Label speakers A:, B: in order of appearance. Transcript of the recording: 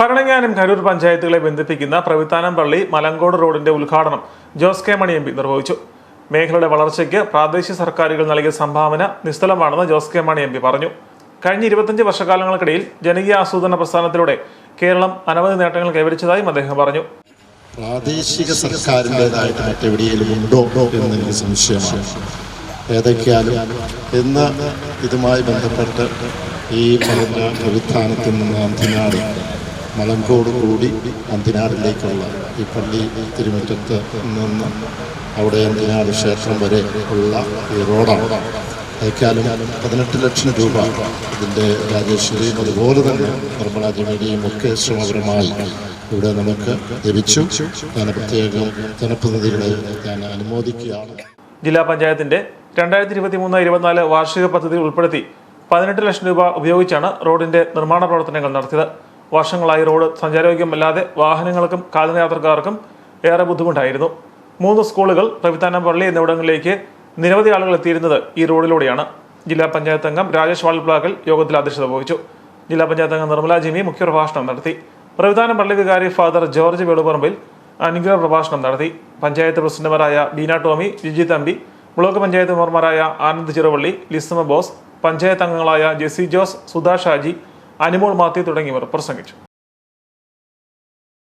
A: ഭരണങ്ങാനം കരൂർ പഞ്ചായത്തുകളെ ബന്ധിപ്പിക്കുന്ന പ്രവിത്താനം പള്ളി മലങ്കോട് റോഡിന്റെ ഉദ്ഘാടനം Jose K Mani M P നിർവഹിച്ചു. മേഖലയുടെ വളർച്ചയ്ക്ക് പ്രാദേശിക സർക്കാരുകൾ നൽകിയ സംഭാവന നിസ്തലമാണെന്ന് Jose K Mani M P പറഞ്ഞു. കഴിഞ്ഞ ഇരുപത്തഞ്ച് വർഷക്കാലങ്ങൾക്കിടയിൽ ജനകീയ ആസൂത്രണ പ്രസ്ഥാനത്തിലൂടെ കേരളം അനവധി നേട്ടങ്ങൾ കൈവരിച്ചതായും അദ്ദേഹം പറഞ്ഞു.
B: പ്രാദേശിക സർക്കാരിന്റെതായിട്ട് മറ്റെവിടെയെങ്കിലും ഉണ്ടോ എന്ന് എനിക്ക് സംശയമാണ്. ഏതൊക്കെയാലും ഇന്ന് ഇതുമായി ബന്ധപ്പെട്ട് ഈ പറഞ്ഞ പ്രവിധാനത്തിൽ നിന്ന് അന്തിനാട് മലങ്കോട് കൂടി അന്തിനാടിലേക്കുള്ള ഈ പള്ളി തിരുമുറ്റത്ത് നിന്ന് അവിടെ അന്തിനാട് ക്ഷേത്രം വരെ ഉള്ള ഈ റോഡാണ്. അയക്കാലും പതിനെട്ട് ലക്ഷം രൂപ ഇതിന്റെ രാജേശ്വരിയും അതുപോലെ തന്നെ നിർമ്മല ഒക്കെ ശ്രമപരമായി ഇവിടെ നമുക്ക് ലഭിച്ചു. ഞാൻ പ്രത്യേകം ജനപ്രതിനിധികളെ ഞാൻ അനുമോദിക്കുകയാണ്.
A: ജില്ലാ പഞ്ചായത്തിന്റെ രണ്ടായിരത്തി ഇരുപത്തി മൂന്ന് ഇരുപത്തിനാല് വാർഷിക പദ്ധതി ഉൾപ്പെടുത്തി പതിനെട്ട് ലക്ഷം രൂപ ഉപയോഗിച്ചാണ് റോഡിന്റെ നിർമ്മാണ പ്രവർത്തനങ്ങൾ നടത്തിയത്. വർഷങ്ങളായി റോഡ് സഞ്ചാരയോഗ്യമല്ലാതെ വാഹനങ്ങൾക്കും കാൽനടയാത്രക്കാർക്കും ഏറെ ബുദ്ധിമുട്ടായിരുന്നു. മൂന്ന് സ്കൂളുകൾ പ്രവിത്താനം പള്ളി എന്നിവിടങ്ങളിലേക്ക് നിരവധി ആളുകൾ എത്തിയിരുന്നത് ഈ റോഡിലൂടെയാണ്. ജില്ലാ പഞ്ചായത്ത് അംഗം രാജേഷ് വാൾപ്ലാക്കൽ യോഗത്തിൽ അധ്യക്ഷത വഹിച്ചു. ജില്ലാ പഞ്ചായത്ത് അംഗം നിർമ്മല ജിമി മുഖ്യപ്രഭാഷണം നടത്തി. പ്രവിധാനം പള്ളി വികാരി ഫാദർ ജോർജ് വേളുപറമ്പിൽ അനുഗ്രഹ പ്രഭാഷണം നടത്തി. പഞ്ചായത്ത് പ്രസിഡന്റുമാരായ ബീന ടോമി ജിജി തമ്പി ബ്ലോക്ക് പഞ്ചായത്ത് മെമ്പർമാരായ ആനന്ദ് ചിറവള്ളി ലിസ്മ ബോസ് പഞ്ചായത്ത് അംഗങ്ങളായ ജെസി ജോസ് സുധാ ഷാജി അനിമോൾ മാത്യു തുടങ്ങിയവർ പ്രസംഗിച്ചു